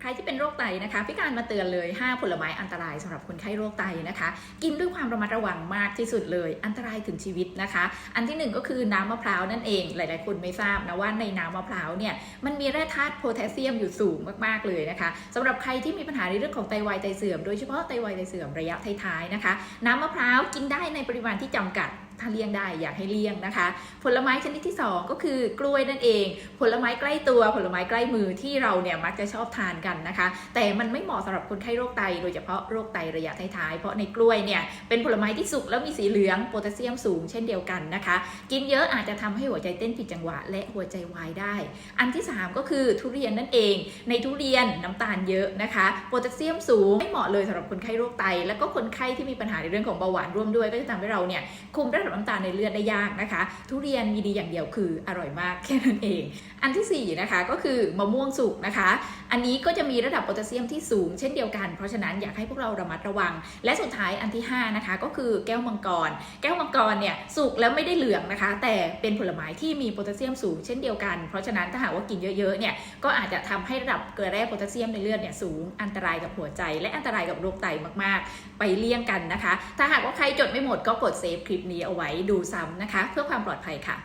ใครที่เป็นโรคไตนะคะพี่การมาเตือนเลย 5 ผลไม้อันตรายสำหรับคนไข้โรคไตนะคะ กินด้วยความระมัดระวังมากที่สุดเลย อันตรายถึงชีวิตนะคะ อันที่หนึ่งก็คือน้ำมะพร้าวนั่นเอง หลาย ๆ คนไม่ทราบนะว่าในน้ำมะพร้าวเนี่ยมันมีแร่ธาตุโพแทสเซียมอยู่สูงมาก ๆ เลยนะคะสำหรับใครที่มีปัญหาในเรื่องของไตวายไตเสื่อมโดยเฉพาะไตวายไตเสื่อมระยะท้ายๆนะคะ น้ำมะพร้าวกินได้ในปริมาณที่จำกัด ถ้าเลี่ยงได้อยากให้เลี่ยงนะคะ ผลไม้ชนิดที่ 2 ก็คือกล้วยนั่นเอง ผลไม้ใกล้ตัวผลไม้ใกล้มือที่เราเนี่ยมักจะชอบทานกันนะคะ แต่มันไม่เหมาะสำหรับคนไข้โรคไต โดยเฉพาะโรคไตระยะท้ายๆเพราะในกล้วยเนี่ยเป็นผลไม้ที่สุกแล้วมีสีเหลืองโพแทสเซียมสูงเช่นเดียวกันนะคะ กินเยอะอาจจะทำให้หัวใจเต้นผิดจังหวะ และหัวใจวายได้ อันที่ 3 ก็คือทุเรียนนั่นเอง ในทุเรียนน้ำตาลเยอะนะคะโพแทสเซียมสูงไม่เหมาะเลยสำหรับคนไข้โรคไต แล้วก็คนไข้ที่มีปัญหาในเรื่องของเบาหวานร่วมด้วยก็จะทำให้เราเนี่ยคุมระดับน้ำตาลในเลือดได้ยากนะคะ ทุเรียนมีดีอย่างเดียวคืออร่อยมากแค่นั้นเอง อันที่4นะคะก็คือมะม่วงสุกนะคะ อันนี้ก็จะมีระดับโพแทสเซียมที่สูงเช่นเดียวกัน เพราะฉะนั้นอยากให้พวกเราระมัดระวัง และสุดท้ายอันที่5นะคะก็คือแก้วมังกร แก้วมังกรเนี่ยสุกแล้วไม่ได้เหลืองนะคะ แต่เป็นผลไม้ที่มีโพแทสเซียมสูงเช่นเดียวกัน เพราะฉะนั้นถ้าหากว่ากินเยอะๆเนี่ยก็อาจจะทำให้ระดับเกลือแร่โพแทสเซียมในเลือดเนี่ยสูงอันตรายกับหัวใจ และอันตรายกับโรคไตมากๆ ไปเลี่ยงกันนะคะ ถ้าหากว่าใครจดไม่หมดก็กดเซฟคลิปนี้เอาไว้ดูซ้ำนะคะ เพื่อความปลอดภัยค่ะ